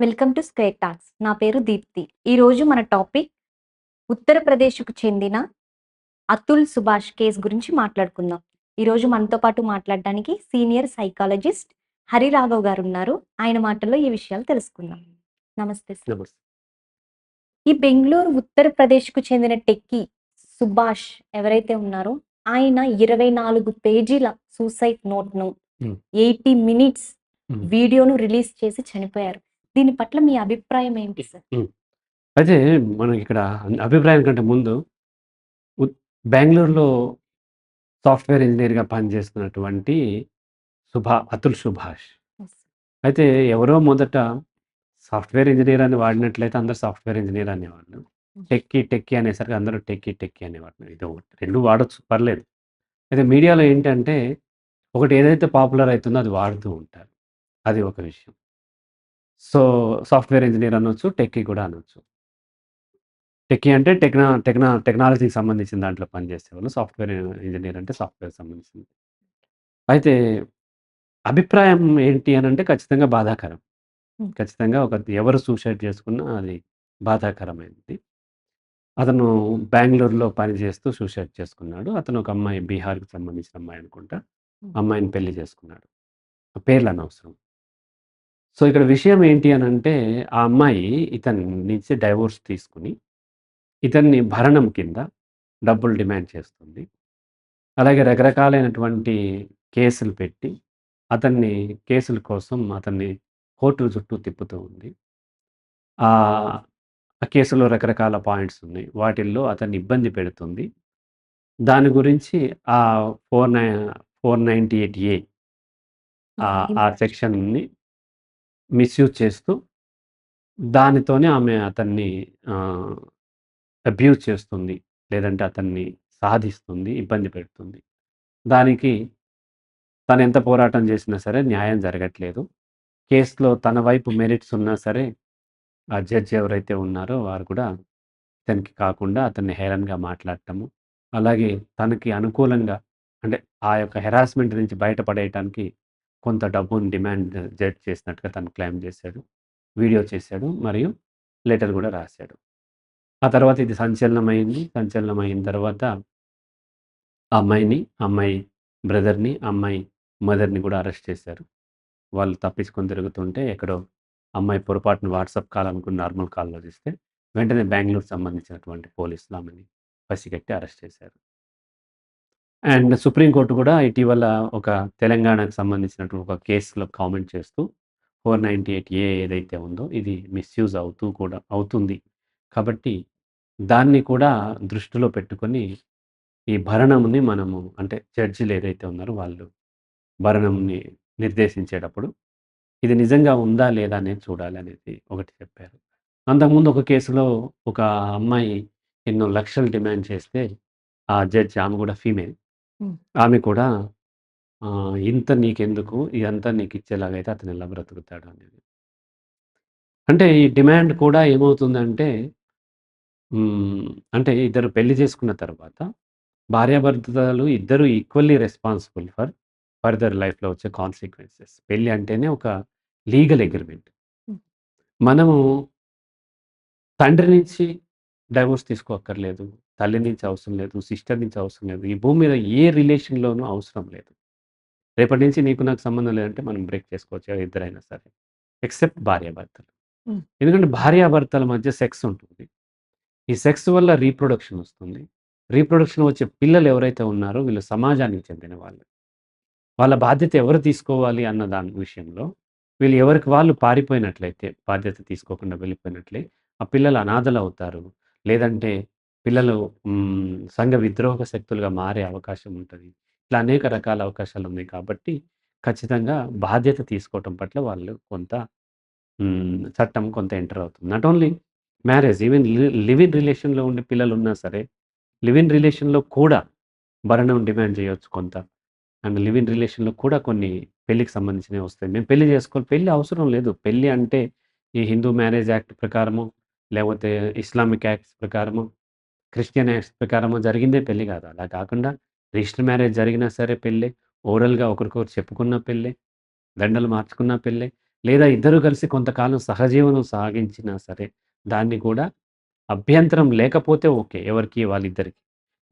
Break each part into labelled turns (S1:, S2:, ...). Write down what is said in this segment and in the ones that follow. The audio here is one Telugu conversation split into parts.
S1: Welcome to square talks. నా పేరు దీప్తి. ఈరోజు మన టాపిక్ ఉత్తరప్రదేశ్కు చెందిన అతుల్ సుభాష్ కేసు గురించి మాట్లాడుకుందాం. ఈరోజు మనతో పాటు మాట్లాడడానికి సీనియర్ సైకాలజిస్ట్ హరి రాఘవ్ గారు ఉన్నారు. ఆయన మాటల్లో ఈ విషయాలు తెలుసుకుందాం. నమస్తే సార్. ఈ బెంగళూరు ఉత్తరప్రదేశ్కు చెందిన టెక్కీ సుభాష్ ఎవరైతే ఉన్నారో ఆయన ఇరవై నాలుగు పేజీల సూసైడ్ నోట్ను. Eighty minutes. వీడియోను రిలీజ్ చేసి చనిపోయారు. దీని పట్ల మీ అభిప్రాయం ఏంటి సార్?
S2: అయితే మనకి ఇక్కడ అభిప్రాయం కంటే ముందు బెంగళూరులో సాఫ్ట్వేర్ ఇంజనీర్గా పనిచేస్తున్నటువంటి సుభా అతుల్ సుభాష్. అయితే ఎవరో మొదట సాఫ్ట్వేర్ ఇంజనీర్ అని వాడినట్లయితే అందరు సాఫ్ట్వేర్ ఇంజనీర్ అనేవాళ్ళు. టెక్కి టెక్కి అనేసరికి అందరూ టెక్కి టెక్కి అనేవాళ్ళు. ఇది ఒకటి రెండు వాడచ్చు పర్లేదు. అయితే మీడియాలో ఏంటంటే ఒకటి ఏదైతే పాపులర్ అవుతుందో అది వాడుతూ ఉంటారు. అది ఒక విషయం. సో సాఫ్ట్వేర్ ఇంజనీర్ అనొచ్చు టెక్కి కూడా అనొచ్చు. టెక్కి అంటే టెక్నా టెక్నా టెక్నాలజీకి సంబంధించిన దాంట్లో పనిచేసే వాళ్ళు సాఫ్ట్వేర్ ఇంజనీర్ అంటే సాఫ్ట్వేర్ సంబంధించింది. అయితే అభిప్రాయం ఏంటి అని అంటే ఖచ్చితంగా బాధాకరం. ఖచ్చితంగా ఒక ఎవరు సూసైడ్ చేసుకున్నా అది బాధాకరమైనది అతను బెంగళూరులో పనిచేస్తూ సూసైడ్ చేసుకున్నాడు. అతను ఒక అమ్మాయి బీహార్కి సంబంధించిన అమ్మాయి అనుకుంటా. అమ్మాయిని పెళ్ళి చేసుకున్నాడు. పేర్లు అనవసరం. సో ఇక్కడ విషయం ఏంటి అని అంటే ఆ అమ్మాయి ఇతని నుంచి డైవోర్స్ తీసుకుని ఇతన్ని భరణం కింద డబ్బులు డిమాండ్ చేస్తుంది. అలాగే రకరకాలైనటువంటి కేసులు పెట్టి అతన్ని కేసుల కోసం అతన్ని కోర్టు చుట్టూ తిప్పుతూ ఉంది. ఆ కేసులో రకరకాల పాయింట్స్ ఉన్నాయి. వాటిల్లో అతన్ని ఇబ్బంది పెడుతుంది. దాని గురించి ఆ ఫోర్ నై ఫోర్ నైంటీ ఎయిట్ ఏ ఆ సెక్షన్ని మిస్యూజ్ చేస్తూ దానితోనే ఆమె అతన్ని అబ్యూజ్ చేస్తుంది. లేదంటే అతన్ని సాధిస్తుంది ఇబ్బంది పెడుతుంది. దానికి తను ఎంత పోరాటం చేసినా సరే న్యాయం జరగట్లేదు. కేసులో తన వైపు మెరిట్స్ ఉన్నా సరే ఆ జడ్జి ఎవరైతే ఉన్నారో వారు కూడా ఇతనికి కాకుండా అతన్ని హేళనగా మాట్లాడటము అలాగే తనకి అనుకూలంగా అంటే ఆ యొక్క హెరాస్మెంట్ నుంచి బయటపడేయటానికి కొంత డబ్బును డిమాండ్ జడ్జ్ చేసినట్టుగా తను క్లెయిమ్ చేశాడు వీడియో చేశాడు మరియు లెటర్ కూడా రాశాడు. ఆ తర్వాత ఇది సంచలనమైంది. సంచలనమైన తర్వాత అమ్మాయిని అమ్మాయి బ్రదర్ని అమ్మాయి మదర్ని కూడా అరెస్ట్ చేశారు. వాళ్ళు తప్పించుకొని తిరుగుతుంటే ఎక్కడో అమ్మాయి పొరపాటున వాట్సాప్ కాల్ అనుకుని నార్మల్ కాల్లో చేస్తే వెంటనే బెంగళూరు సంబంధించినటువంటి పోలీసులు ఆమెని పసిగట్టి అరెస్ట్ చేశారు. అండ్ సుప్రీంకోర్టు కూడా ఇటీవల ఒక తెలంగాణకు సంబంధించినటువంటి ఒక కేసులో కామెంట్ చేస్తూ ఫోర్ నైంటీ ఎయిట్ ఏ ఏదైతే ఉందో ఇది మిస్యూజ్ అవుతూ కూడా అవుతుంది. కాబట్టి దాన్ని కూడా దృష్టిలో పెట్టుకొని ఈ భరణంని మనము అంటే జడ్జిలు ఏదైతే ఉన్నారో వాళ్ళు భరణంని నిర్దేశించేటప్పుడు ఇది నిజంగా ఉందా లేదా అనేది చూడాలి అనేది ఒకటి చెప్పారు. అంతకుముందు ఒక కేసులో ఒక అమ్మాయి ఎన్నో లక్షలు డిమాండ్ చేస్తే ఆ జడ్జి ఆమె కూడా ఫీమేల్. ఆమె కూడా ఇంత నీకెందుకు? ఇదంతా నీకు ఇచ్చేలాగైతే అతను ఎలా బ్రతుకుతాడు? అనేది. అంటే ఈ డిమాండ్ కూడా ఏమవుతుందంటే అంటే ఇద్దరు పెళ్ళి చేసుకున్న తర్వాత భార్యాభర్తలు ఇద్దరు ఈక్వల్లీ రెస్పాన్సిబుల్ ఫర్ ఫర్దర్ లైఫ్లో వచ్చే కాన్సిక్వెన్సెస్. పెళ్ళి అంటేనే ఒక లీగల్ అగ్రిమెంట్. మనము తండ్రి నుంచి డైవోర్స్ తీసుకోక్కర్లేదు. తల్లి నుంచి అవసరం లేదు సిస్టర్ నుంచి అవసరం లేదు. ఈ భూమి మీద ఏ రిలేషన్లోనూ అవసరం లేదు. రేపటి నుంచి నీకు నాకు సంబంధం లేదంటే మనం బ్రేక్ చేసుకోవచ్చు ఇద్దరైనా సరే. ఎక్సెప్ట్ భార్యాభర్తలు. ఎందుకంటే భార్యాభర్తల మధ్య సెక్స్ ఉంటుంది. ఈ సెక్స్ వల్ల రీప్రొడక్షన్ వస్తుంది. రీప్రొడక్షన్ వచ్చే పిల్లలు ఎవరైతే ఉన్నారో వీళ్ళు సమాజానికి చెందిన వాళ్ళు. వాళ్ళ బాధ్యత ఎవరు తీసుకోవాలి అన్న దాని విషయంలో వీళ్ళు ఎవరికి వాళ్ళు పారిపోయినట్లయితే బాధ్యత తీసుకోకుండా వెళ్ళిపోయినట్లే ఆ పిల్లలు అనాథలు అవుతారు. లేదంటే పిల్లలు సంఘ విద్రోహక శక్తులుగా మారే అవకాశం ఉంటుంది. ఇట్లా అనేక రకాల అవకాశాలు ఉన్నాయి కాబట్టి ఖచ్చితంగా బాధ్యత తీసుకోవటం పట్ల వాళ్ళు కొంత చట్టం కొంత ఎంటర్ అవుతుంది. Not only marriage even live in రిలేషన్లో ఉండే పిల్లలు ఉన్నా సరే లివ్ ఇన్ రిలేషన్లో కూడా భరణం డిమాండ్ చేయవచ్చు కొంత. అండ్ లివ్ ఇన్ రిలేషన్లో కూడా కొన్ని పెళ్ళికి సంబంధించినవి వస్తాయి. మేము పెళ్ళి చేసుకోవాలి పెళ్ళి అవసరం లేదు. పెళ్ళి అంటే ఈ హిందూ మ్యారేజ్ యాక్ట్ ప్రకారము లేకపోతే ఇస్లామిక్ యాక్ట్స్ ప్రకారము క్రిస్టియన్ యాక్ట్స్ ప్రకారము జరిగిందే పెళ్ళి కాదు అలా కాకుండా రిజిస్టర్ మ్యారేజ్ జరిగినా సరే పెళ్ళి ఓరల్గా ఒకరికొకరు చెప్పుకున్న పెళ్ళి దండలు మార్చుకున్న పెళ్ళే లేదా ఇద్దరు కలిసి కొంతకాలం సహజీవనం సాగించినా సరే, దాన్ని కూడా అభ్యంతరం లేకపోతే ఓకే. ఎవరికి వాళ్ళిద్దరికి.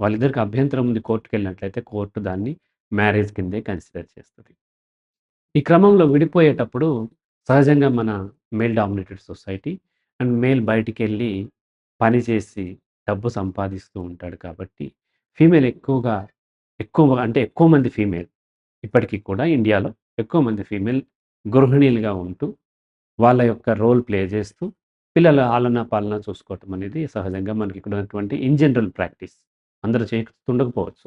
S2: వాళ్ళిద్దరికి అభ్యంతరం ఉంది కోర్ట్‌కెళ్ళినట్లయితే కోర్టు దాన్ని మ్యారేజ్ కిందే కన్సిడర్ చేస్తుంది ఈ క్రమంలో విడిపోయేటప్పుడు సహజంగా మన male dominated society and male బయటికెళ్ళి పని చేసి డబ్బు సంపాదిస్తూ ఉంటాడు కాబట్టి, ఫీమేల్ ఎక్కువగా ఎక్కువ అంటే ఎక్కువ మంది ఫీమేల్ ఇప్పటికి కూడా ఇండియాలో ఎక్కువ మంది ఫీమేల్ గృహిణీలుగా ఉంటూ, వాళ్ళ యొక్క రోల్ ప్లే చేస్తూ, పిల్లల ఆలన పాలన చూసుకోవటం అనేది సహజంగా మనకి ఇక్కడ ఉన్నటువంటి ఇన్ జనరల్ ప్రాక్టీస్. అందరూ చేస్తుండకపోవచ్చు.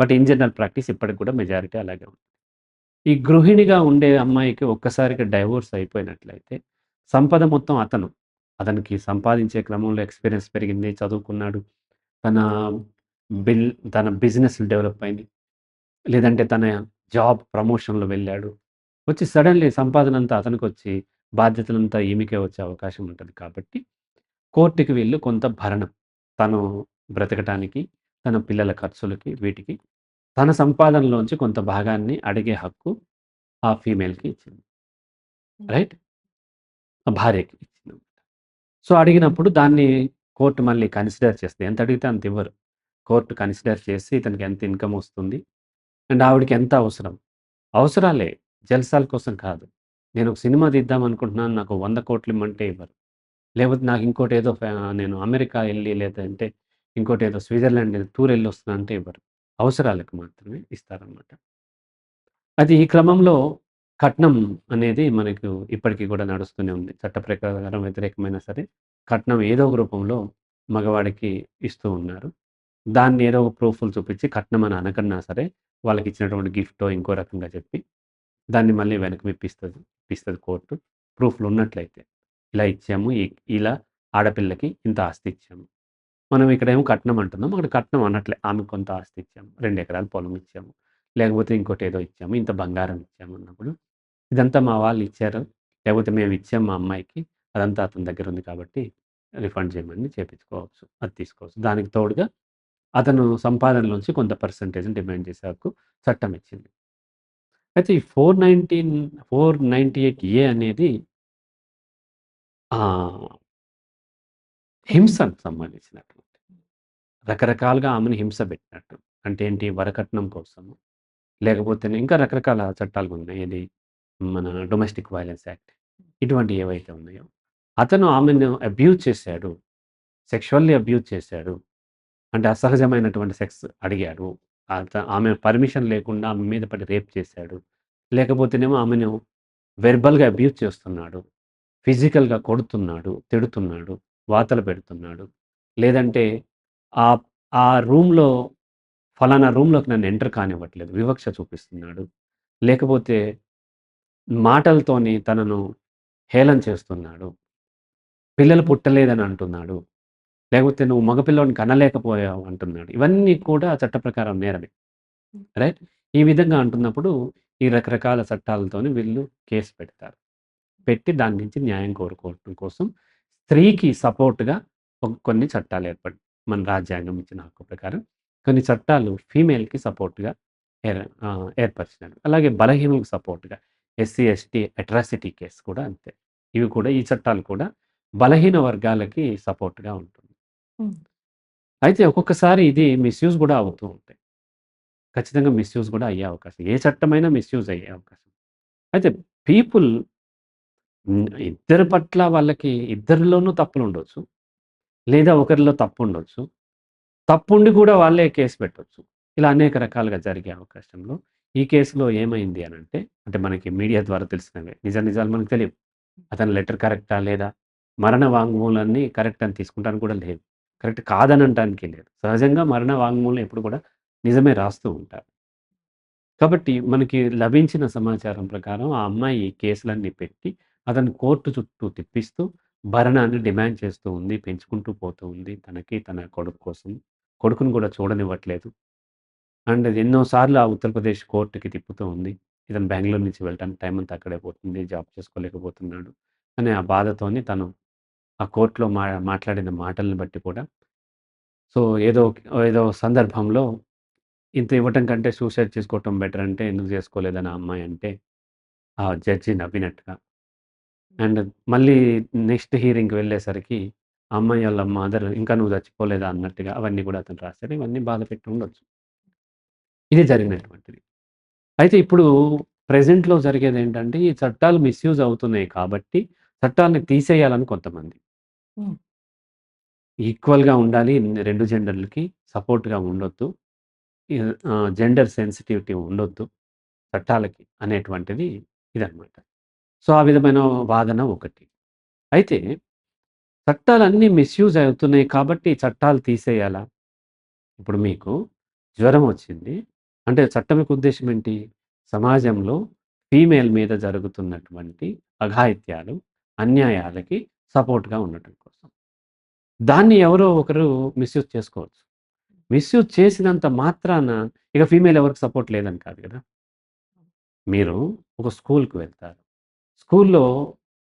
S2: బట్ ఇన్ జనరల్ ప్రాక్టీస్ ఇప్పటికి కూడా మెజారిటీ అలాగే ఉంది. ఈ గృహిణిగా ఉండే అమ్మాయికి ఒక్కసారిగా డైవోర్స్ అయిపోయినట్లయితే, సంపద మొత్తం అతను. అతనికి సంపాదించే క్రమంలో ఎక్స్‌పీరియన్స్ పెరిగింది, చదువుకున్నాడు. తన బిల్ తన బిజినెస్ డెవలప్ అయింది. లేదంటే తన జాబ్ ప్రమోషన్‌లో వెళ్ళాడు. వచ్చి సడెన్‌లీ సంపాదనంతా అతనికొచ్చి, బాధ్యతలంతా ఈమెకే వచ్చే అవకాశం ఉంటది కాబట్టి, కోర్ట్‌కి వీళ్ళు కొంత భరణం తను బ్రతకటానికి, తన పిల్లల ఖర్చులకి, వీటికి తన సంపాదనలోంచి కొంత భాగాన్ని అడిగే హక్కు ఆ ఫీమేల్‌కి ఇచ్చింది. రైట్? ఆ భార్యకి. సో, అడిగినప్పుడు దాన్ని కోర్టు మళ్ళీ కన్సిడర్ చేస్తుంది ఎంత అడిగితే అంత ఇవ్వరు. కోర్టు కన్సిడర్ చేసి ఇతనికి ఎంత ఇన్‌కమ్ వస్తుంది. అండ్ ఆవిడకి ఎంత అవసరం. అవసరాలే జల్సాల కోసం కాదు. నేను ఒక సినిమా తీద్దాం అనుకుంటున్నాను. నాకు వంద కోట్లు ఇమ్మంటే ఇవ్వరు. లేకపోతే నాకు ఇంకోటి ఏదో నేను అమెరికా వెళ్ళి లేదంటే ఇంకోటి ఏదో స్విట్జర్లాండ్ టూర్ ఎళ్ళొస్తున్నా అంటే ఇవ్వరు. అవసరాలకు మాత్రమే ఇస్తారనమాట అది ఈ క్రమంలో కట్నం అనేది మనకు ఇప్పటికి కూడా నడుస్తూనే ఉంది. చట్ట ప్రకారం వ్యతిరేకమైనా సరే, కట్నం ఏదో ఒక రూపంలో మగవాడికి ఇస్తూ ఉన్నారు. దాన్ని ఏదో ఒక ప్రూఫ్‌లు చూపించి కట్నం అని అనకన్నా సరే, వాళ్ళకి ఇచ్చినటువంటి గిఫ్టో ఇంకో రకంగా చెప్పి, దాన్ని మళ్ళీ వెనక్కి ఇప్పిస్తుంది ఇప్పిస్తుంది కోర్టు. ప్రూఫ్‌లు ఉన్నట్లయితే. ఇలా ఇచ్చాము. ఇ ఇలా ఆడపిల్లకి ఇంత ఆస్తి ఇచ్చాము. మనం ఇక్కడేమో కట్నం అంటున్నాం. అక్కడ కట్నం అనట్లే. ఆమె కొంత ఆస్తి ఇచ్చాము. రెండు ఎకరాలు పొలం ఇచ్చాము. లేకపోతే ఇంకోటి ఏదో ఇచ్చాము. ఇంత బంగారం ఇచ్చాము అన్నప్పుడు, ఇదంతా మా వాళ్ళు ఇచ్చారు. లేకపోతే మేము ఇచ్చాం మా అమ్మాయికి. అదంతా అతని దగ్గర ఉంది కాబట్టి రిఫండ్ చేయమని చేపించుకోవచ్చు. అది తీసుకోవచ్చు. దానికి తోడుగా అతను సంపాదనలోంచి కొంత పర్సెంటేజ్‌ని డిమాండ్ చేసే హక్కు చట్టం ఇచ్చింది. అయితే ఈ 419 498 ఏ అనేది హింసకు సంబంధించినటువంటి. రకరకాలుగా ఆమెను హింస పెట్టినట్టు. అంటే ఏంటి వరకట్నం కోసము. లేకపోతే ఇంకా రకరకాల చట్టాలు ఉన్నాయి ఏది మన డొమెస్టిక్ వైలెన్స్ యాక్ట్. ఇటువంటివి ఏవైతే ఉన్నాయో, అతను ఆమెను అబ్యూజ్ చేశాడు. సెక్షువల్లీ అబ్యూజ్ చేశాడు. అంటే అసహజమైనటువంటి సెక్స్ అడిగాడు. అత ఆమె పర్మిషన్ లేకుండా ఆమె మీద పడి రేప్ చేశాడు. లేకపోతేనేమో ఆమెను వెర్బల్‌గా అబ్యూజ్ చేస్తున్నాడు. ఫిజికల్‌గా కొడుతున్నాడు, తిడుతున్నాడు, వాతలు పెడుతున్నాడు. లేదంటే ఆ ఆ రూమ్‌లో ఫలానా రూమ్‌లోకి నన్ను ఎంటర్ కానివ్వట్లేదు. వివక్ష చూపిస్తున్నాడు. లేకపోతే మాటలతోని తనను హేళన చేస్తున్నాడు. పిల్లలు పుట్టలేదని అంటున్నాడు. లేకపోతే నువ్వు మగపిల్లని కనలేకపోయావు అంటున్నాడు. ఇవన్నీ కూడా చట్ట ప్రకారం నేరమే. రైట్? ఈ విధంగా అంటున్నప్పుడు ఈ రకరకాల చట్టాలతోని వీళ్ళు కేసు పెడతారు. పెట్టి దాని నుంచి న్యాయం కోరుకోవటం కోసం స్త్రీకి సపోర్ట్‌గా ఒక కొన్ని చట్టాలు ఏర్పడి మన రాజ్యాంగం ఇచ్చిన హక్కు ప్రకారం కొన్ని చట్టాలు ఫీమేల్‌కి సపోర్ట్‌గా ఏర్ ఏర్పరిచినాడు అలాగే బలహీనులకు సపోర్ట్‌గా ఎస్సీ, ఎస్టీ అట్రాసిటీ కేస్ కూడా అంతే. ఇవి కూడా ఈ చట్టాలు కూడా బలహీన వర్గాలకి సపోర్ట్‌గా ఉంటుంది. అయితే ఒక్కొక్కసారి ఇది మిస్‌యూజ్ కూడా అవుతూ ఉంటాయి. ఖచ్చితంగా మిస్‌యూజ్ కూడా అయ్యే అవకాశం. ఏ చట్టమైనా మిస్‌యూజ్ అయ్యే అవకాశం. అయితే పీపుల్. ఇద్దరి పట్ల వాళ్ళకి ఇద్దరిలోనూ తప్పులుండొచ్చు. లేదా ఒకరిలో తప్పుండొచ్చు. తప్పుండి కూడా వాళ్ళే కేస్ పెట్టొచ్చు. ఇలా అనేక రకాలుగా జరిగే అవకాశంలో ఈ కేసులో ఏమైంది అని అంటే మనకి మీడియా ద్వారా తెలిసినవే. నిజ నిజాలు మనకు తెలియవు. అతని లెటర్ కరెక్టా? లేదా? మరణ వాంగ్మూలాన్ని కరెక్ట్ అని తీసుకుంటానికి కూడా లేదు. కరెక్ట్ కాదని అనటానికి లేదు. సహజంగా మరణ వాంగ్మూలం ఎప్పుడు కూడా నిజమే రాస్తూ ఉంటారు. కాబట్టి మనకి లభించిన సమాచారం ప్రకారం ఆ అమ్మాయి ఈ కేసులన్నీ పెట్టి, అతను కోర్టు చుట్టూ తిప్పిస్తూ, భరణాన్ని డిమాండ్ చేస్తూ ఉంది. పెంచుకుంటూ పోతూ ఉంది. తనకి, తన కొడుకు కోసం. కొడుకుని కూడా చూడనివ్వట్లేదు. అండ్ ఎన్నో సార్లు ఆ ఉత్తరప్రదేశ్ కోర్టుకి తిప్పుతూ ఉంది. ఇతను బెంగళూరు నుంచి వెళ్ళటానికి టైం అంతా అక్కడే పోతుంది. జాబ్ చేసుకోలేకపోతున్నాడు. అనే ఆ బాధతోని తను ఆ కోర్ట్‌లో మా మాట్లాడిన మాటలను బట్టి కూడా సో, ఏదో ఏదో సందర్భంలో ఇంత ఇవ్వటం కంటే సూసైడ్ చేసుకోవటం బెటర్ అంటే ఎందుకు చేసుకోలేదని ఆ అమ్మాయి అంటే, ఆ జడ్జి నవ్వినట్టుగా అండ్ మళ్ళీ నెక్స్ట్ హియరింగ్‌కి వెళ్ళేసరికి ఆ అమ్మాయి వాళ్ళ మదర్ ఇంకా నువ్వు చచ్చిపోలేదా అన్నట్టుగా అవన్నీ కూడా అతను రాశాడు ఇవన్నీ బాధ పెట్టి ఉండొచ్చు. ఇది జరిగినటువంటిది. అయితే ఇప్పుడు ప్రెజెంట్‌లో జరిగేదేంటంటే ఈ చట్టాలు మిస్‌యూజ్ అవుతున్నాయి కాబట్టి చట్టాల్ని తీసేయాలని కొంతమంది. ఈక్వల్‌గా ఉండాలి 2 జెండర్‌లకి సపోర్ట్‌గా ఉండొద్దు. జెండర్ సెన్సిటివిటీ ఉండొద్దు చట్టాలకి అనేటువంటిది ఇదనమాట. సో, ఆ విధమైన వాదన ఒకటి. అయితే చట్టాలన్నీ మిస్‌యూజ్ అవుతున్నాయి కాబట్టి చట్టాలు తీసేయాలా? ఇప్పుడు మీకు జ్వరం వచ్చింది. అంటే చట్టం యొక్క ఉద్దేశం ఏంటి? సమాజంలో ఫీమేల్ మీద జరుగుతున్నటువంటి అఘాయిత్యాలు, అన్యాయాలకి సపోర్ట్‌గా ఉండటం కోసం. దాన్ని ఎవరో ఒకరు మిస్‌యూజ్ చేసుకోవచ్చు. మిస్‌యూజ్ చేసినంత మాత్రాన ఇక ఫీమేల్ ఎవరికి సపోర్ట్ లేదని కాదు కదా మీరు ఒక స్కూల్‌కి వెళ్తారు. స్కూల్‌లో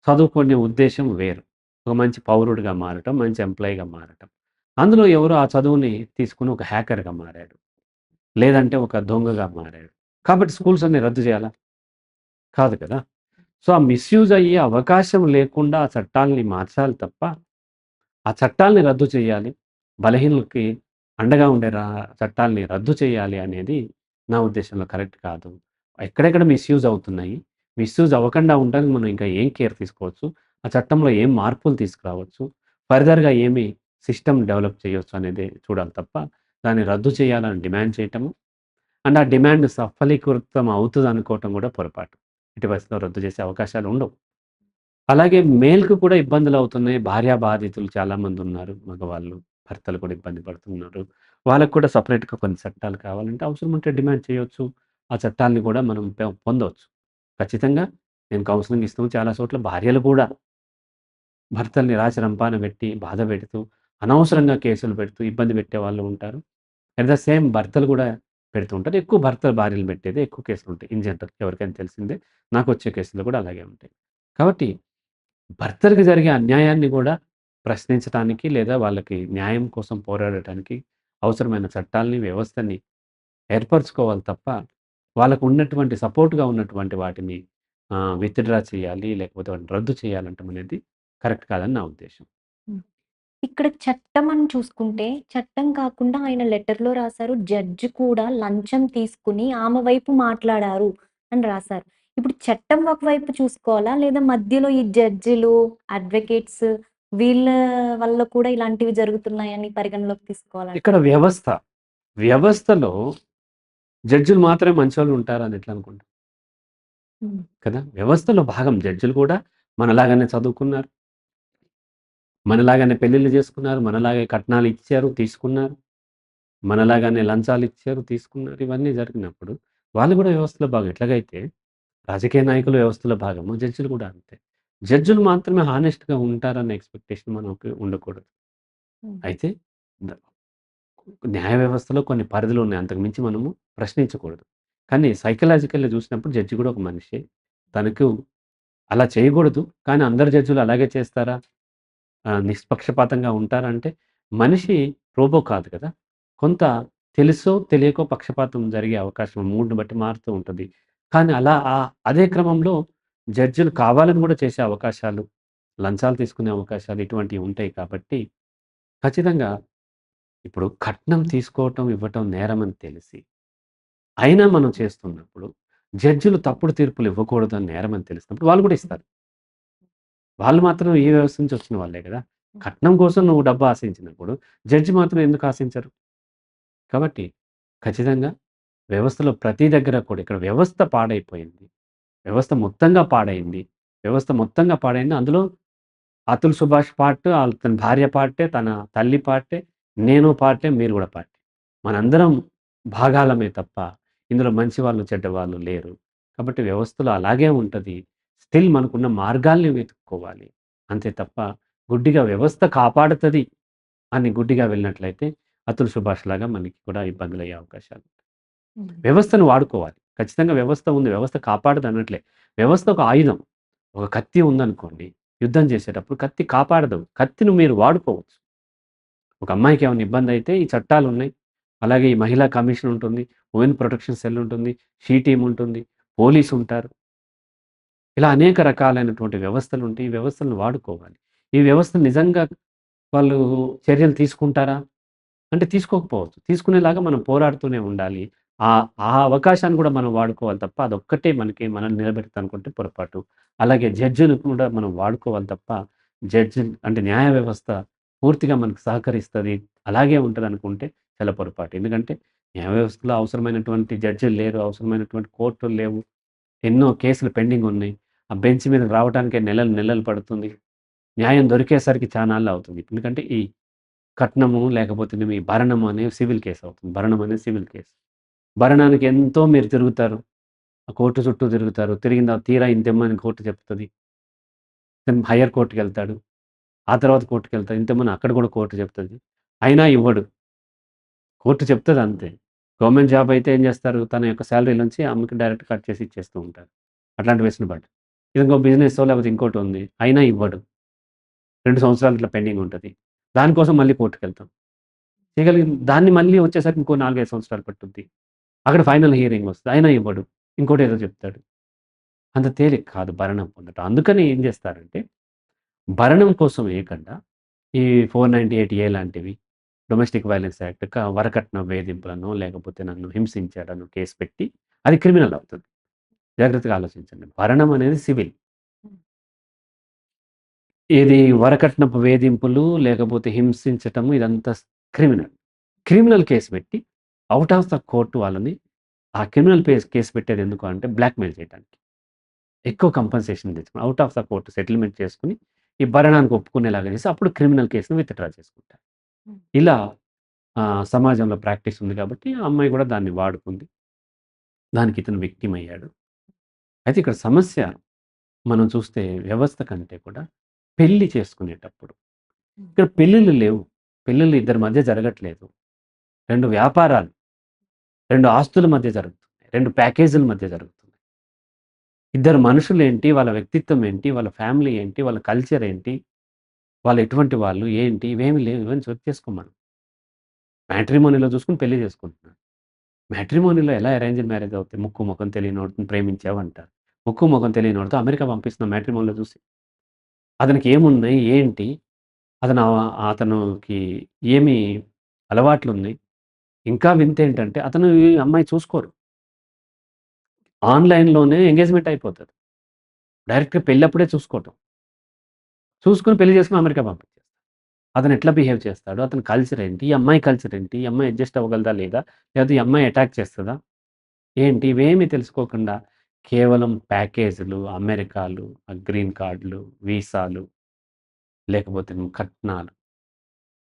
S2: చదువుకునే ఉద్దేశం వేరు. ఒక మంచి పౌరుడిగా మారటం, మంచి ఎంప్లాయీగా మారటం. అందులో ఎవరో ఆ చదువుని తీసుకుని ఒక హ్యాకర్‌గా మారాడు. లేదంటే ఒక దొంగగా మారాడు. కాబట్టి స్కూల్స్ అన్ని రద్దు చేయాలా? కాదు కదా! సో, ఆ మిస్‌యూజ్ అయ్యే అవకాశం లేకుండా ఆ చట్టాల్ని మార్చాలి తప్ప, ఆ చట్టాల్ని రద్దు చేయాలి. బలహీనులకి అండగా ఉండే రా చట్టాలని రద్దు చేయాలి అనేది నా ఉద్దేశంలో కరెక్ట్ కాదు. ఎక్కడెక్కడ మిస్‌యూజ్ అవుతున్నాయి. మిస్‌యూజ్ అవ్వకుండా ఉండడానికి మనం ఇంకా ఏం కేర్ తీసుకోవచ్చు. ఆ చట్టంలో ఏం మార్పులు తీసుకురావచ్చు. ఫర్దర్‌గా ఏమి సిస్టమ్ డెవలప్ చేయవచ్చు అనేది చూడాలి తప్ప, దాన్ని రద్దు చేయాలని డిమాండ్ చేయటము, అండ్ ఆ డిమాండ్ సఫలీకృతం అవుతదనుకోవటం కూడా పొరపాటు. ఇటు పరిస్థితిలో రద్దు చేసే అవకాశాలు ఉండవు. అలాగే మేల్కు కూడా ఇబ్బందులు అవుతున్నాయి భార్యా బాధితులు చాలామంది ఉన్నారు మగవాళ్ళు, భర్తలు కూడా ఇబ్బంది పడుతున్నారు. వాళ్ళకి కూడా సపరేట్గా కొన్ని చట్టాలు కావాలంటే అవసరం ఉంటే డిమాండ్ చేయొచ్చు. ఆ చట్టాల్ని కూడా మనం పొందవచ్చు ఖచ్చితంగా నేను కౌన్సిలింగ్ ఇస్తాము చాలా చోట్ల భార్యలు కూడా భర్తల్ని రాచరంపాన పెట్టి, బాధ పెడుతూ, అనవసరంగా కేసులు పెడుతూ ఇబ్బంది పెట్టే వాళ్ళు ఉంటారు. అట్ ద సేమ్ భర్తలు కూడా పెడుతూ ఉంటారు. ఎక్కువ భర్తలు భార్యలు పెట్టేదే ఎక్కువ కేసులు ఉంటాయి ఇన్ జనరల్ ఎవరికైనా తెలిసిందే. నాకు వచ్చే కేసులు కూడా అలాగే ఉంటాయి. కాబట్టి భర్తలకు జరిగే అన్యాయాన్ని కూడా ప్రశ్నించటానికి లేదా వాళ్ళకి న్యాయం కోసం పోరాడటానికి అవసరమైన చట్టాలని వ్యవస్థని ఏర్పరచుకోవాలి తప్ప, వాళ్ళకు ఉన్నటువంటి సపోర్ట్‌గా ఉన్నటువంటి వాటిని విత్‌డ్రా చేయాలి. లేకపోతే వాటిని రద్దు చేయాలంటం అనేది కరెక్ట్ కాదని నా
S1: ఉద్దేశం ఇక్కడ చట్టం అని చూసుకుంటే, చట్టం కాకుండా ఆయన లెటర్‌లో రాసారు. జడ్జ్ కూడా లంచం తీసుకొని ఆమె వైపు మాట్లాడారు అని రాసారు. ఇప్పుడు చట్టం ఒకవైపు చూసుకోవాలా? లేదా మధ్యలో ఈ జడ్జిలు, అడ్వకేట్స్ వీళ్ళ వల్ల కూడా ఇలాంటివి జరుగుతున్నాయని పరిగణలోకి తీసుకోవాలా?
S2: ఇక్కడ వ్యవస్థ. వ్యవస్థలో జడ్జిలు మాత్రమే మంచోళ్ళు ఉంటారని ఎట్లా అనుకుంటాం?
S1: హ్మ్.
S2: కదా! వ్యవస్థలో భాగం జడ్జిలు కూడా మనలాగానే చదువుకున్నారు. మనలాగానే పెళ్ళిళ్ళు చేసుకున్నారు. మనలాగే కట్నాలు ఇచ్చారు, తీసుకున్నారు. మనలాగానే లంచాలు ఇచ్చారు, తీసుకున్నారు. ఇవన్నీ జరిగినప్పుడు వాళ్ళు కూడా వ్యవస్థలో భాగం. ఎట్లాగైతే రాజకీయ నాయకులు వ్యవస్థలో భాగమో జడ్జిలు కూడా అంతే. జడ్జిలు మాత్రమే హానెస్ట్‌గా ఉంటారన్న ఎక్స్‌పెక్టేషన్ మనకు ఉండకూడదు. అయితే న్యాయ వ్యవస్థలో కొన్ని పరిధులున్నాయి. అంతకు మించి మనము ప్రశ్నించకూడదు. కానీ సైకలాజికల్‌గా చూసినప్పుడు జడ్జి కూడా ఒక మనిషే. తనకు అలా చేయకూడదు. కానీ అందరు జడ్జిలు అలాగే చేస్తారా? నిష్పక్షపాతంగా ఉంటారా అంటే మనిషి రోబో కాదు కదా! కొంత తెలుసో తెలియకో పక్షపాతం జరిగే అవకాశం మూడ్‌ని బట్టి మారుతూ ఉంటది. కానీ అలా ఆహ్, అదే క్రమంలో జడ్జిలు కావాలని కూడా చేసే అవకాశాలు, లంచాలు తీసుకునే అవకాశాలు ఇటువంటివి ఉంటాయి కాబట్టి ఖచ్చితంగా ఇప్పుడు కట్నం తీసుకోవటం, ఇవ్వటం నేరమని తెలిసి, అయినా మనం చేస్తున్నప్పుడు జడ్జిలు తప్పుడు తీర్పులు ఇవ్వకూడదని నేరమని తెలిసినప్పుడు వాళ్ళు కూడా ఇస్తారు. వాళ్ళు మాత్రం ఈ వ్యవస్థ నుంచి వచ్చిన వాళ్ళే కదా! కట్నం కోసం నువ్వు డబ్బు ఆశించినప్పుడు జడ్జి మాత్రం ఎందుకు ఆశించరు? కాబట్టి ఖచ్చితంగా వ్యవస్థలో ప్రతి దగ్గర కూడా ఇక్కడ వ్యవస్థ పాడైపోయింది. వ్యవస్థ మొత్తంగా పాడైంది. వ్యవస్థ మొత్తంగా పాడైంది. అందులో అతుల్ సుభాష్ పార్ట్, అతని భార్య పార్టే, తన తల్లి పార్టే, నేను పార్టే, మీరు కూడా పార్టే. మనందరం భాగాలమే తప్ప ఇందులో మంచి వాళ్ళు, చెడ్డవాళ్ళు లేరు. కాబట్టి వ్యవస్థలో అలాగే ఉంటది. స్టిల్ మనకున్న మార్గాల్ని వెతుక్కోవాలి. అంతే తప్ప గుడ్డిగా వ్యవస్థ కాపాడుతది అని గుడ్డిగా వెళ్ళినట్లయితే అతుల్ సుభాష్ లాగా మనకి కూడా ఇబ్బందులయ్యే అవకాశాలు.
S1: హ్మ్.
S2: వ్యవస్థను వాడుకోవాలి. ఖచ్చితంగా వ్యవస్థ ఉంది. వ్యవస్థ కాపాడదనట్లే. వ్యవస్థ ఒక ఆయుధం. ఒక కత్తి ఉందనుకోండి. యుద్ధం చేసేటప్పుడు కత్తి కాపాడదు. కత్తిని మీరు వాడుకోవచ్చు. ఒక అమ్మాయికి ఏమైనా ఇబ్బందయితే ఈ చట్టాలున్నాయి. అలాగే ఈ మహిళా కమిషన్ ఉంటుంది. ఉమెన్ ప్రొటెక్షన్ సెల్ ఉంటుంది. షీ టీమ్ ఉంటుంది. పోలీసుంటారు. ఇలా అనేక రకాలైనటువంటి వ్యవస్థలు ఉంటాయి. ఈ వ్యవస్థలను వాడుకోవాలి. ఈ వ్యవస్థ నిజంగా వాళ్ళు చర్యలు తీసుకుంటారా? అంటే తీసుకోకపోవచ్చు. తీసుకునేలాగా మనం పోరాడుతూనే ఉండాలి. ఆ ఆ అవకాశాన్ని కూడా మనం వాడుకోవాలి తప్ప అదొక్కటే మనకి మనం నిలబెడతదనుకుంటే పొరపాటు. అలాగే జడ్జిని కూడా మనం వాడుకోవాలి తప్ప జడ్జి అంటే న్యాయ వ్యవస్థ పూర్తిగా మనకు సహకరిస్తుంది అలాగే ఉంటుంది అనుకుంటే చాలా పొరపాటు. ఎందుకంటే న్యాయ వ్యవస్థలో అవసరమైనటువంటి జడ్జిలు లేరు. అవసరమైనటువంటి కోర్టులు లేవు. ఎన్నో కేసులు పెండింగ్ ఉన్నాయి. ఆ బెంచ్ మీద రావడానికే నెలలు నెలలు పడుతుంది. న్యాయం దొరికేసరికి చానాళ్ళు అవుతుంది. ఎందుకంటే ఈ కట్నము లేకపోతే ఈ భరణము అనే సివిల్ కేసు అవుతుంది. భరణం అనే సివిల్ కేసు భరణానికి ఎంతో మీరు తిరుగుతారు. ఆ కోర్టు చుట్టూ తిరుగుతారు. తిరిగిన తీరా ఇంతిమ్మని కోర్టు చెప్తుంది హయ్యర్ కోర్టుకి వెళ్తాడు ఆ తర్వాత కోర్ట్‌కెళ్తాడు. ఇంతిమ్మని అక్కడ కూడా కోర్టు చెప్తుంది అయినా ఇవ్వడు. కోర్టు చెప్తుంది అంతే. గవర్నమెంట్ జాబ్ అయితే ఏం చేస్తారు? తన యొక్క సాలరీలోంచి ఆమెకి డైరెక్ట్ కట్ చేసి ఇచ్చేస్తూ ఉంటారు. అట్లాంటి వేసిన బట్ ఇది ఇంకో బిజినెసో లేకపోతే ఇంకోటి ఉంది. అయినా ఇవ్వడు. రెండు సంవత్సరాలు ఇట్లా పెండింగ్ ఉంటుంది దానికోసం మళ్ళీ కోర్ట్‌కెళ్తాం. చేయగలిగి దాన్ని మళ్ళీ వచ్చేసరికి ఇంకో 4, 5 సంవత్సరాలు పట్టుద్ది. అక్కడ ఫైనల్ హియరింగ్ వస్తుంది అయినా ఇవ్వడు. ఇంకోటి ఏదో చెప్తాడు. అంత తేలిక కాదు భరణం పొందటం. అందుకని ఏం చేస్తారంటే భరణం కోసం వేయకుండా ఈ 498 ఏ లాంటివి డొమెస్టిక్ వైలెన్స్ యాక్ట్ క వరకట్న వేధింపులను లేకపోతే నన్ను హింసించాడను కేసు పెట్టి అది క్రిమినల్ అవుతుంది. జాగ్రత్తగా ఆలోచించండి. భరణం అనేది సివిల్. ఇది వరకట్నపు వేధింపులు లేకపోతే హింసించటము ఇదంతా క్రిమినల్. క్రిమినల్ కేస్ పెట్టి ఔట్ ఆఫ్ ద కోర్ట్ వాళ్ళని ఆ క్రిమినల్ పేస్ కేస్ పెట్టేది ఎందుకు అంటే బ్లాక్‌మెయిల్ చేయటానికి. ఎక్కువ కంపెన్సేషన్ తెచ్చుకొని out of the court settlement చేసుకొని ఈ భరణానికి ఒప్పుకునేలాగా చేసి అప్పుడు క్రిమినల్ కేస్‌ని విత్‌డ్రా చేసుకుంటారు. ఇలా సమాజంలో ప్రాక్టీస్ ఉంది కాబట్టి ఆ అమ్మాయి కూడా దాన్ని వాడుకుంది. దానికి ఇతను విక్టిమ్ అయ్యాడు. అయితే ఇక్కడ సమస్య మనం చూస్తే వ్యవస్థ కంటే కూడా పెళ్ళి చేసుకునేటప్పుడు. ఇక్కడ పెళ్ళిళ్ళు లేవు. పెళ్ళిళ్ళు ఇద్దరి మధ్య జరగట్లేదు. 2 వ్యాపారాలు. 2 ఆస్తుల మధ్య జరుగుతున్నాయి. 2 ప్యాకేజీల మధ్య జరుగుతున్నాయి. ఇద్దరు మనుషులేంటి? వాళ్ళ వ్యక్తిత్వం ఏంటి? వాళ్ళ ఫ్యామిలీ ఏంటి? వాళ్ళ కల్చర్ ఏంటి? వాళ్ళు ఎటువంటి వాళ్ళు? ఏంటి? ఇవేమి లేవు. ఇవన్నీ చెక్ చేసుకోమను. మ్యాట్రిమోనీలో చూసుకొని పెళ్ళి చేసుకుంటున్నాడు. మ్యాట్రిమోనీలో ఎలా అరేంజ్డ్ మ్యారేజ్ అవుతాయి? ముక్కు మొఖం తెలియనోడిని ప్రేమించావంటారు. ముక్కు మొఖం వాడితో అమెరికా పంపిస్తున్న మ్యాట్రిమోన్లో చూసి. అతనికి ఏమున్నాయి? ఏంటి? అతను అతనికి అతనుకి ఏమి అలవాట్లున్నాయి? ఇంకా వింతేంటంటే అతను ఈ అమ్మాయి చూసుకోరు. ఆన్‌లైన్‌లోనే ఎంగేజ్‌మెంట్ అయిపోతుంది డైరెక్ట్‌గా పెళ్ళప్పుడే చూసుకోవటం. చూసుకొని పెళ్ళి చేసుకుని అమెరికా పంపించేస్తాడు అతను ఎట్లా బిహేవ్ చేస్తాడు? అతని కల్చర్ ఏంటి? ఈ అమ్మాయి కల్చర్ ఏంటి? ఈ అమ్మాయి అడ్జస్ట్ అవ్వగలదా? లేదా? లేకపోతే ఈ అమ్మాయి అటాక్ చేస్తుందా ఏంటి? ఇవేమి తెలుసుకోకుండా కేవలం ప్యాకేజులు, అమెరికాలు, ఆ గ్రీన్ కార్డ్‌లు, వీసాలు లేకపోతే కట్నాలు.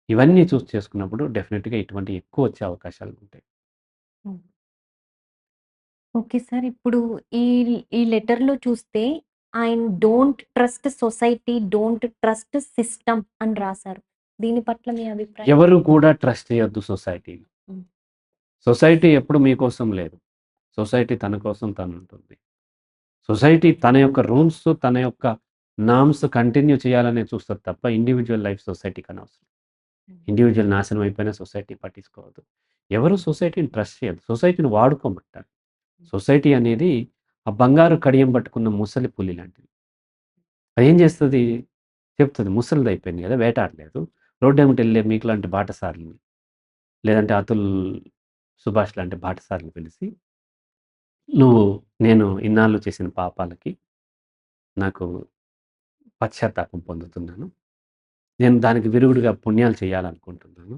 S2: ఇవన్నీ చూస్ చేసుకున్నప్పుడు డెఫినిట్‌గా ఇటువంటి ఎక్కువ వచ్చే అవకాశాలు ఉంటాయి.
S1: Okay sir. ఇప్పుడు ఈ ఈ లెటర్‌లో చూస్తే ఆయన don't trust society, don't trust system అని రాసారు. దీని పట్ల మీ అభిప్రాయం?
S2: ఎవరు కూడా ట్రస్ట్ చేయొద్దు సొసైటీని. సొసైటీ ఎప్పుడు మీకోసం లేదు. సొసైటీ తన కోసం తనుంటుంది. సొసైటీ తన యొక్క రూల్స్, తన యొక్క నార్మ్స్ కంటిన్యూ చేయాలనే చూస్తది తప్ప ఇండివిడ్యువల్ లైఫ్ సొసైటీకి అనవసరం.
S1: హ్మ్.
S2: ఇండివిడ్యువల్ నాశనం అయిపోయినా సొసైటీ పట్టించుకోవద్దు. ఎవరు సొసైటీని ట్రస్ట్ చేయొద్దు. సొసైటీని వాడుకోమంటారు. సొసైటీ అనేది ఆ బంగారు కడియం పట్టుకున్న ముసలి పులి లాంటిది. అదేం చేస్తది? చెప్తది ముసలిదయిపోయింది కదా! వేటాడలేదు. రోడ్డెమ్మట ఎళ్ళే మీకులాంటి బాటసారులని లేదంటే అతుల్ సుభాష్ లాంటి బాటసారులని పిలిసి నువ్వు నేను ఇన్నాళ్ళు చేసిన పాపాలకి నాకు పశ్చాత్తాపం పొందుతున్నాను. నేను దానికి విరుగుడుగా పుణ్యాలు చేయాలనుకుంటున్నాను.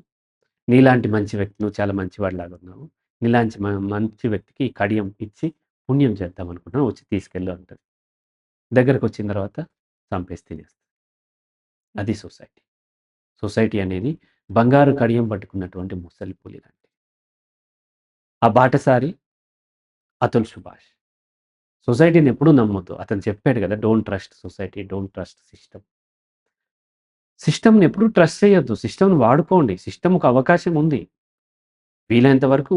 S2: నీలాంటి మంచి వ్యక్తి నువ్వు చాలా మంచివాడిలాగా ఉన్నావు. నీలాంటి మ మంచి వ్యక్తికి కడియం ఇచ్చి పుణ్యం చేద్దాం అనుకుంటున్నాను. వచ్చి తీసుకెళ్ళు దగ్గరకు వచ్చిన తర్వాత చంపేసి తినేస్తారు అది సొసైటీ. సొసైటీ అనేది బంగారు కడియం పట్టుకున్నటువంటి ముసలి పులి లాంటిది. ఆ బాటసారి అతుల్ సుభాష్. సొసైటీని ఎప్పుడూ నమ్మొద్దు. అతను చెప్పాడు కదా! Don't trust society, don't trust system. సిస్టమ్‌ని ఎప్పుడూ ట్రస్ట్ చేయొద్దు. సిస్టమ్‌ని వాడుకోండి. సిస్టమ్‌కు అవకాశం ఉంది. వీలైనంత వరకు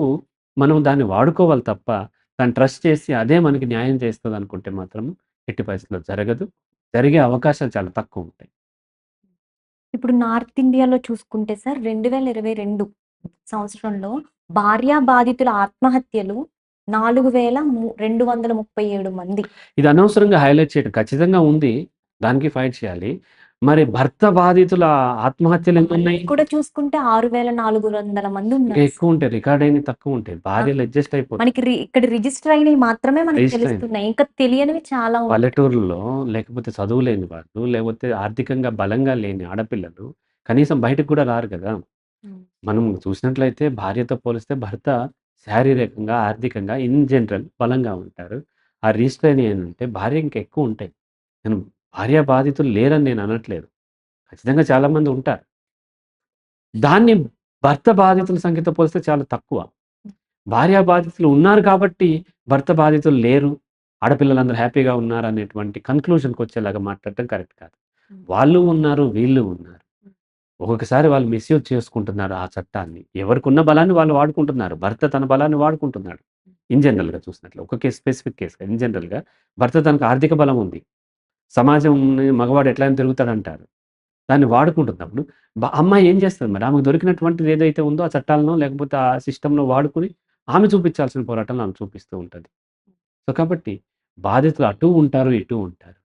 S2: మనం దాన్ని వాడుకోవాలి తప్ప దాన్ని ట్రస్ట్ చేసి అదే మనకి న్యాయం చేస్తుంది అనుకుంటే మాత్రం ఎట్టి పరిస్థితుల్లో జరగదు. జరిగే అవకాశాలు చాలా తక్కువ ఉంటాయి
S1: ఇప్పుడు నార్త్ ఇండియాలో చూసుకుంటే సార్ 2022 సంవత్సరంలో భార్యా బాధితుల ఆత్మహత్యలు 4,237 మంది.
S2: ఇది అనవసరంగా హైలైట్ చేయడం ఖచ్చితంగా ఉంది. దానికి ఫైట్ చేయాలి. మరి భర్త బాధితుల ఆత్మహత్యలు ఎన్నున్నాయి?
S1: మనకి కూడా చూసుకుంటే 6,400 మంది
S2: ఇంకా
S1: ఉన్నారు.
S2: ఎక్కువ ఉంటాయి. రికార్డ్ అయినవి తక్కువ ఉంటాయి. భార్యలు అడ్జస్ట్ అయిపోతారు.
S1: మనకి ఇక్కడ రిజిస్టర్ అయినవి మాత్రమే మనకి. తెలుస్తున్నాయి. ఇంకా తెలియనివి చాలా ఉంటాయి.
S2: పల్లెటూరుల్లో లేకపోతే చదువు లేని వాళ్ళు, లేకపోతే ఆర్థికంగా బలంగా లేని ఆడపిల్లలు కనీసం బయటకు కూడా రారు కదా! మనం చూసినట్లయితే భార్యతో పోలిస్తే భర్త శారీరకంగా, ఆర్థికంగా ఇన్ జనరల్ బలంగా ఉంటారు. ఆ రిజిస్టర్ అయినయి ఏంటంటే భార్య ఇంకా ఎక్కువ ఉంటాయి. నేను భార్య బాధితులు లేరని నేను అనట్లేదు. ఖచ్చితంగా చాలామంది ఉంటారు. దాన్ని భర్త బాధితుల సంఖ్యతో పోలిస్తే చాలా తక్కువ. భార్య బాధితులు ఉన్నారు కాబట్టి భర్త బాధితులు లేరు. ఆడపిల్లలందరూ హ్యాపీగా ఉన్నారనేటువంటి కన్క్లూజన్‌కొచ్చేలాగా మాట్లాడటం కరెక్ట్ కాదు. వాళ్ళు ఉన్నారు, వీళ్ళు ఉన్నారు. ఒక్కొక్కసారి వాళ్ళు మిస్‌యూజ్ చేసుకుంటున్నారు ఆ చట్టాన్ని. ఎవరికున్న బలాన్ని వాళ్ళు వాడుకుంటున్నారు. భర్త తన బలాన్ని వాడుకుంటున్నాడు. ఇన్ జనరల్‌గా చూసినట్లు. ఒక కేస్ స్పెసిఫిక్ కేసు ఇన్ జనరల్‌గా భర్త తనకు ఆర్థిక బలం ఉంది. సమాజం మగవాడు ఎట్లయినా తిరుగుతాడంటారు. దాన్ని వాడుకుంటున్నప్పుడు అమ్మాయి ఏం చేస్తుంది మరి? ఆమెకు దొరికినటువంటిది ఏదైతే ఉందో ఆ చట్టాలను లేకపోతే ఆ సిస్టంలో వాడుకొని ఆమె చూపించాల్సిన పోరాటంలో ఆమె చూపిస్తూ ఉంటుంది సో, కాబట్టి బాధితులు అటూ ఉంటారు, ఇటూ ఉంటారు.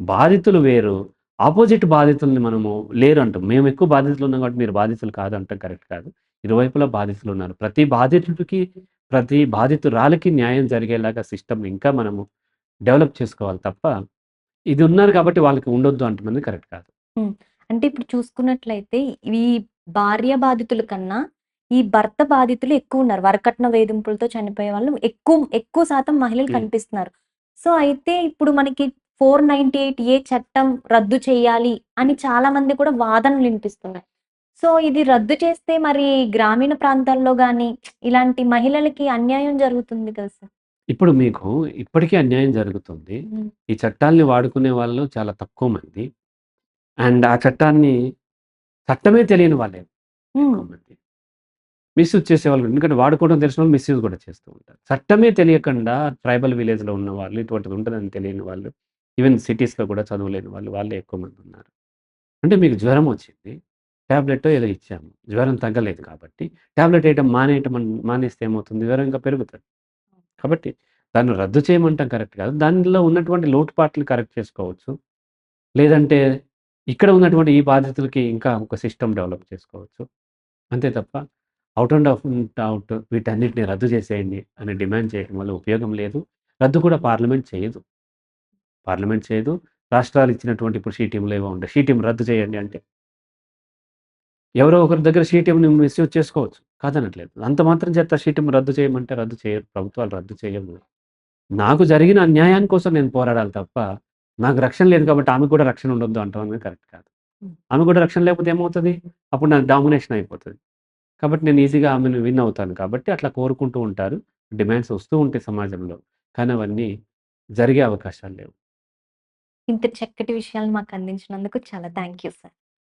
S2: బాధితులు వేరు. అపోజిట్ బాధితుల్ని మనము లేరు అంటాం. మేము ఎక్కువ బాధితులు ఉన్నాం కాబట్టి మీరు బాధితులు కాదు అనటం కరెక్ట్ కాదు. ఇరువైపులా బాధితులు ఉన్నారు. ప్రతి బాధితుడికి, ప్రతి బాధితురాలికి న్యాయం జరిగేలాగా సిస్టమ్‌ని ఇంకా మనము డెవలప్ చేసుకోవాలి తప్ప, ఇది ఉన్నారు కాబట్టి వాళ్ళకి ఉండొద్దు అంటం అనేది కరెక్ట్ కాదు.
S1: అంటే ఇప్పుడు చూసుకున్నట్లయితే ఈ భార్య బాధితుల కన్నా ఈ భర్త బాధితులు ఎక్కువున్నారు. వరకట్న వేధింపులతో చనిపోయే వాళ్ళు ఎక్కువ ఎక్కువ శాతం మహిళలు. కనిపిస్తున్నారు. సో, అయితే ఇప్పుడు మనకి 498 ఏ చట్టం రద్దు చేయాలి అని చాలా మంది కూడా వాదనలు వినిపిస్తున్నాయి. సో, ఇది రద్దు చేస్తే మరి గ్రామీణ ప్రాంతాల్లో గాని ఇలాంటి మహిళలకి అన్యాయం జరుగుతుంది కదా సార్?
S2: ఇప్పుడు మీకు ఇప్పటికీ అన్యాయం జరుగుతుంది. ఈ చట్టాల్ని వాడుకునే వాళ్ళు చాలా తక్కువ మంది. అండ్ ఆ చట్టాన్ని చట్టమే తెలియని వాళ్ళే మంది. మిస్‌యూజ్ చేసేవాళ్ళు ఎందుకంటే వాడుకోవడం తెలిసినోళ్ళు మిస్‌యూజ్ కూడా చేస్తూ ఉంటారు. చట్టమే తెలియకుండా ట్రైబల్ విలేజ్‌లో ఉన్నవాళ్ళు, ఇటువంటిది ఉంటదని తెలియని వాళ్ళు, ఈవెన్ సిటీస్‌లో కూడా చదువులేని వాళ్ళు, వాళ్ళే ఎక్కువ మంది ఉన్నారు. అంటే మీకు జ్వరం వచ్చింది. ట్యాబ్లెట్ ఏదో ఇచ్చాము. జ్వరం తగ్గలేదు కాబట్టి ట్యాబ్లెట్ వేయటం మానేయటం మానేస్తే ఏమవుతుంది? జ్వరం ఇంకా పెరుగుతుంది కాబట్టి దాన్ని రద్దు చేయమంటాం కరెక్ట్ కాదు. దానిలో ఉన్నటువంటి లోటుపాట్లు కరెక్ట్ చేసుకోవచ్చు. లేదంటే ఇక్కడ ఉన్నటువంటి ఈ బాధితులకి ఇంకా ఒక సిస్టమ్ డెవలప్ చేసుకోవచ్చు. అంతే తప్ప అవుట్ అండ్ ఆఫ్ అవుట్ వీటన్నిటిని రద్దు చేసేయండి అని డిమాండ్ చేయడం వల్ల ఉపయోగం లేదు. రద్దు కూడా పార్లమెంట్ చేయదు. పార్లమెంట్ చేయదు. రాష్ట్రాలు ఇచ్చినటువంటి ఇప్పుడు షీ టీమ్‌లు ఏవో ఉంటాయి. టీమ్ రద్దు చేయండి అంటే ఎవరో ఒకరి దగ్గర షీ టీమ్‌ని మిస్‌యూజ్ చేసుకోవచ్చు. కాదనట్లేదు. అంత మాత్రం చేత టీమ్ రద్దు చేయమంటే రద్దు చేయరు. ప్రభుత్వాలు రద్దు చేయవు. నాకు జరిగిన అన్యాయం కోసం నేను పోరాడాలి తప్ప, నాకు రక్షణ లేదు కాబట్టి ఆమెకు కూడా రక్షణ ఉండొద్దు అంటం అనేది కరెక్ట్ కాదు. ఆమెకు కూడా రక్షణ లేకపోతే ఏమవుతది? అప్పుడు నాకు డామినేషన్ అయిపోతది. కాబట్టి నేను ఈజీగా ఆమెను విన్ అవుతాను కాబట్టి అట్లా కోరుకుంటూ ఉంటారు. డిమాండ్స్ వస్తూ ఉంటాయి సమాజంలో. కానీ అవన్నీ జరిగే అవకాశాలు లేవు.
S1: ఇంత చక్కటి విషయాలు మాకు అందించినందుకు చాలా థ్యాంక్ యూ సార్.